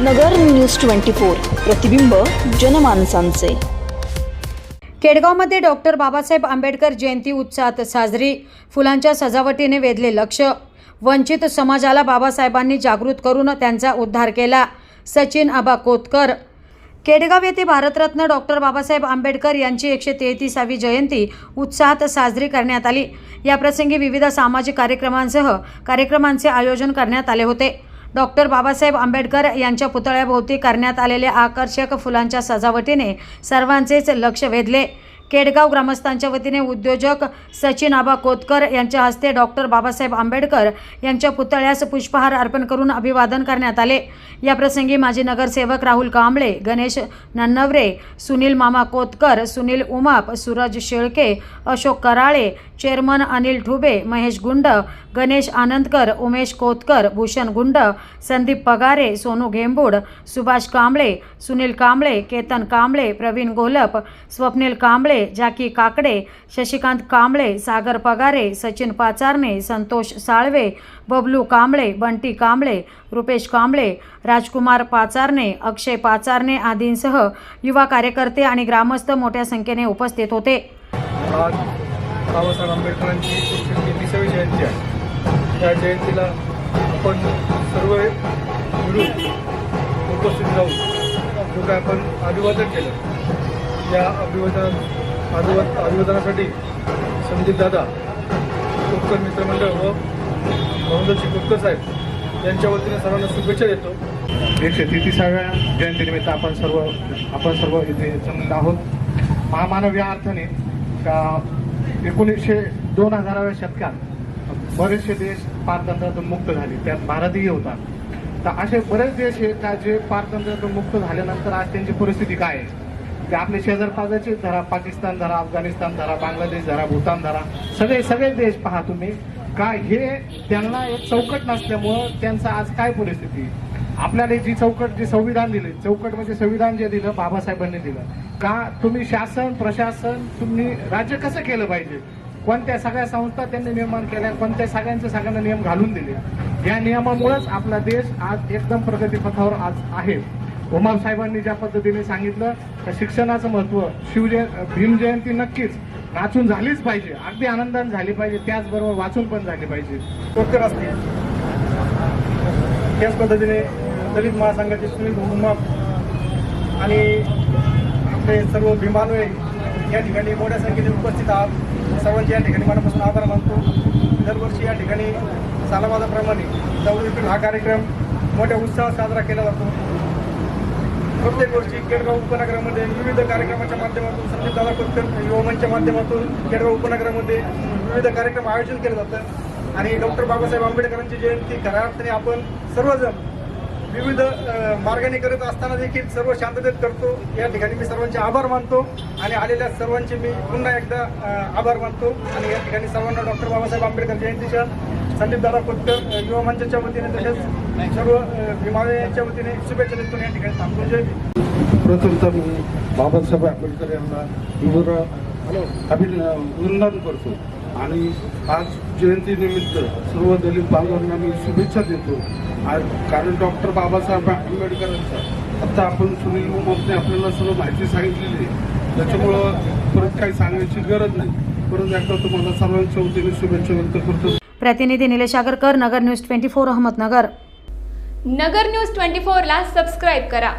नगर news twenty four प्रतिबिंब जनमानसांचे. केडगावमध्ये डॉक्टर बाबासाहेब आंबेडकर जयंती उत्साहात साजरी. फुलांच्या सजावटीने वेधले लक्ष. वंचित समाजाला बाबासाहेबांनी जागृत करून त्यांचा उद्धार केला. सचिन आबा कोतकर. केडगाव येथे भारतरत्न डॉक्टर बाबासाहेब आंबेडकर यांची एकशे तेहतीसावी जयंती उत्साहात साजरी करण्यात आली. याप्रसंगी विविध सामाजिक कार्यक्रमांसह कार्यक्रमांचे आयोजन करण्यात आले होते. डॉक्टर बाबासाहेब आंबेडकर यांच्या पुतळ्याभोवती करण्यात आलेल्या आकर्षक फुलांच्या सजावटीने सर्वांचेच लक्ष वेधले. केडगाव ग्रामस्थांच्या वतीने उद्योजक सचिन आबा कोतकर यांच्या हस्ते डॉक्टर बाबासाहेब आंबेडकर यांच्या पुतळ्यास पुष्पहार अर्पण करून अभिवादन करण्यात आले. याप्रसंगी माजी नगरसेवक राहुल कांबळे गणेश नन्नवरे सुनील मामा कोतकर सुनील उमाप सूरज शेळके अशोक कराळे चेअरमन अनिल ठुबे महेश गुंड गणेश आनंदकर उमेश कोतकर भूषण गुंड संदीप पगारे सोनू घेंबूड सुभाष कांबळे सुनील कांबळे केतन कांबळे प्रवीण गोलप स्वप्नील कांबळे जाकी काकडे शशिकांत कांबळे सागर पगारे सचिन पाचारणे संतोष साळवे बबलू कांबळे बंटी कांबळे रुपेश कांबळे राजकुमार पाचारणे अक्षय पाचारणे आदींसह युवा कार्यकर्ते आणि ग्रामस्थ मोठ्या संख्येने उपस्थित होते. आज बाबासाहेब आंबेडकरांची एकशे जयंती आहे. त्या जयंतीला आपण सर्व उपस्थित राहून जो काय आपण अभिवादन केलं या अभिवादनात अभिवाद अभिवादनासाठी संदीप दादा मित्रमंडळ व महोदयजी कोटकर साहेब यांच्या वतीने सर्वांना शुभेच्छा देतो. एकशे तेहतीसाव्या जयंतीनिमित्त आपण सर्व आपण सर्व इथे जमलेलो आहोत. महामानव या अर्थाने एकोणीसशे दोन हजाराव्या शतकात बरेचसे देश पारतंत्र्यातून मुक्त झाले त्यात भारतही होता. तर असे बरेच देश आहेत का जे पारतंत्र्यातून मुक्त झाल्यानंतर आज त्यांची परिस्थिती काय आहे? ते आपले शेजार पाजाचे धरा पाकिस्तान धरा अफगाणिस्तान धरा बांगलादेश धरा भूतान धरा सगळे सगळे देश पहा तुम्ही. का हे त्यांना एक चौकट नसल्यामुळं त्यांचा आज काय परिस्थिती? आपल्याला जी चौकट जे संविधान दिले चौकट म्हणजे संविधान जे दिलं बाबासाहेबांनी दिलं. का तुम्ही शासन प्रशासन तुम्ही राज्य कसं केलं पाहिजे? कोणत्या सगळ्या संस्था त्यांनी निर्माण केल्या कोणत्या सगळ्यांचे सगळ्यांना नियम घालून दिले? या नियमामुळेच आपला देश आज एकदम प्रगतीपथावर आज आहे. उमार साहेबांनी ज्या पद्धतीने सांगितलं तर शिक्षणाचं महत्त्व शिवजय भीमजयंती नक्कीच नाचून झालीच पाहिजे. अगदी आनंदाने झाली पाहिजे त्याचबरोबर वाचून पण झाली पाहिजे. कोटकर असतील. त्याच पद्धतीने दलित महासंघाचे सुनील उमाप आणि आपले सर्व भीमानवे या ठिकाणी मोठ्या संख्येने उपस्थित आहात. सर्वांचे या ठिकाणी मनापासून आभार मानतो. दरवर्षी या ठिकाणी सालाबादाप्रमाणे चौदरीतील हा कार्यक्रम मोठ्या उत्साहात साजरा केला जातो. प्रत्येक वर्षी केडगाव उपनगरामध्ये विविध कार्यक्रमाच्या माध्यमातून संदीप दादा युवमनच्या माध्यमातून केडगाव उपनगरामध्ये विविध कार्यक्रम आयोजित केले जातं आणि डॉक्टर बाबासाहेब आंबेडकरांची जयंती खऱ्या अर्थाने आपण सर्वजण विविध मार्गाने करत असताना देखील सर्व शांततेत करतो. या ठिकाणी मी सर्वांचे आभार मानतो आणि आलेल्या सर्वांचे मी पुन्हा एकदा आभार मानतो. आणि या ठिकाणी सर्वांना डॉक्टर बाबासाहेब आंबेडकर जयंतीच्या संदीप दादा कोतकर युवा मंचाच्या वतीने तसेच सर्व अ, यांच्या वतीने शुभेच्छा देतो या ठिकाणी थांबतो. जय प्रथमतः मी बाबासाहेब आंबेडकर यांना विवर अभिनंदन करतो. आणि आज जयंतीनिमित्त सर्व दलित बांधवांना मी शुभेच्छा देतो. आज कारण डॉक्टर बाबासाहेब आंबेडकरांचा आता आपण सुनील मोमने आपल्याला सर्व माहिती सांगितलेली आहे. त्याच्यामुळं परत काही सांगायची गरज नाही. परत एकदा तुम्हाला सर्वांच्या वतीने शुभेच्छा व्यक्त करतो. प्रतिनिधी Nilesh Agarkar Nagar news twenty four Ahmednagar. Nagar news twenty फोरला सबस्क्राईब करा.